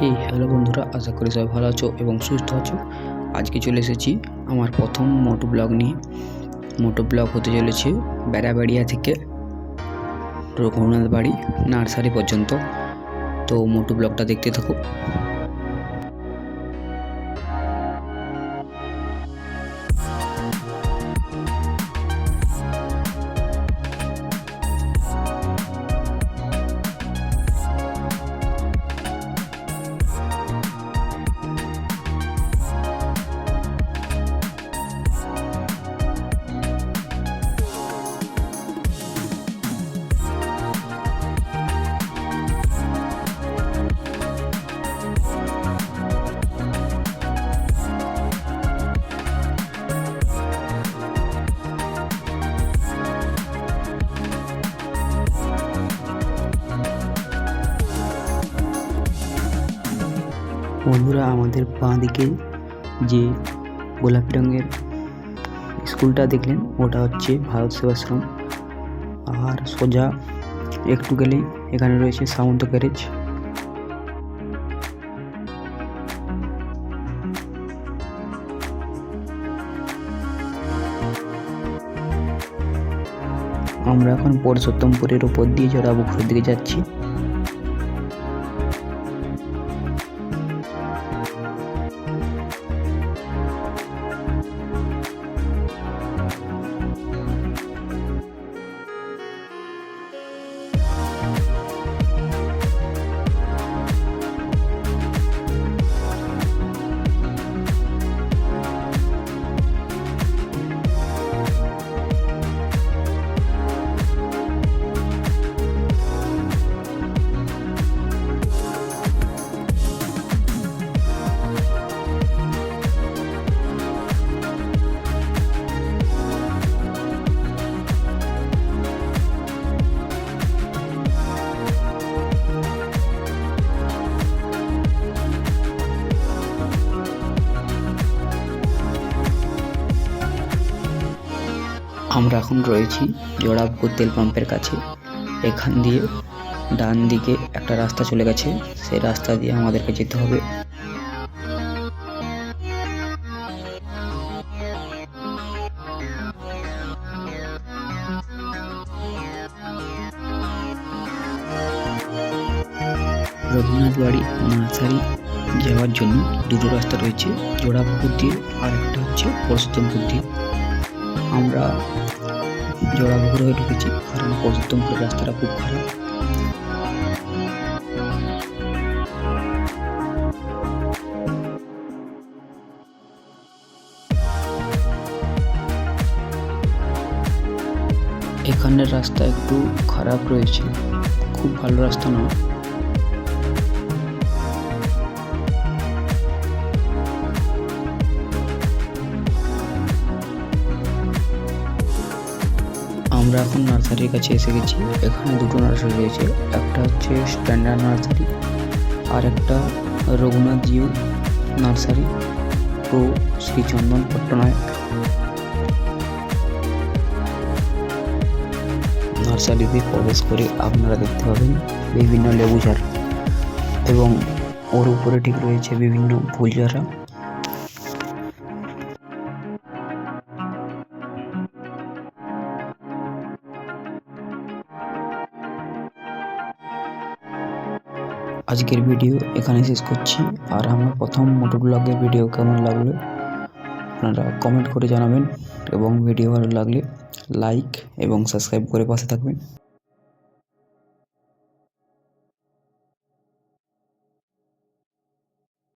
হে, hello বন্ধুরা, আশা করি সবাই ভালো আছো এবং সুস্থ আছো। আজকে চলে এসেছি আমার প্রথম মোটো ব্লগ নিয়ে। মোটো ব্লগ হতে চলেছে বেড়াবাড়িয়া থেকে রঘুনাথ বাড়ি নার্সারি পর্যন্ত। তো মোটো ব্লগটা দেখতে থাকো। বন্ধুরা, আমাদের বাঁ দিকে যে গোলাপি রঙের স্কুলটা দেখলেন, ওটা হচ্ছে ভারত সেবাশ্রম। আর সোজা একটু গেলেই এখানে রয়েছে সামন্ত গ্যারেজ। আমরা এখন পরশোত্তমপুরের উপর দিয়ে জোড়াবুখুরের দিকে যাচ্ছি। আমরা এখন রয়েছি জোড়াপুর তেল পাম্পের কাছে। এখান দিয়ে ডান দিকে একটা রাস্তা চলে গেছে। সেই রাস্তা দিয়ে আমাদেরকে যেতে হবে। রঘুনাথ বাড়ি নার্সারি যাওয়ার জন্য দুটো রাস্তা রয়েছে। জোড়াপুকুর দিয়ে আর একটা হচ্ছে পরশুত্তমপুর দিয়ে। আমরা জোড়াপুকুর হয়ে ঢুকেছি। কারণ পরশুত্তমপুরের রাস্তাটা খুব খারাপ। এখানের রাস্তা একটু খারাপ রয়েছে। খুব ভালো রাস্তা নয়। আমরা এখন নার্সারির কাছে এসে গেছি। এখানে দুটো নার্সারি রয়েছে। একটা হচ্ছে স্ট্যান্ডার্ড নার্সারি আর একটা রঘুনাথ জিউ নার্সারি। ও শ্রী চন্দন পট্টনায়ক নার্সারিতে প্রবেশ করে আপনারা দেখতে পাবেন বিভিন্ন লেবু চারা এবং ওর উপরে ঠিক রয়েছে বিভিন্ন ফুল চারা আজকের ভিডিও এখানে শেষ করছি। আর আমার প্রথম মোটর ব্লগের ভিডিও কেমন লাগল আপনারা কমেন্ট করে জানাবেন। এবং ভিডিও ভালো লাগলে লাইক এবং সাবস্ক্রাইব করে পাশে থাকবেন।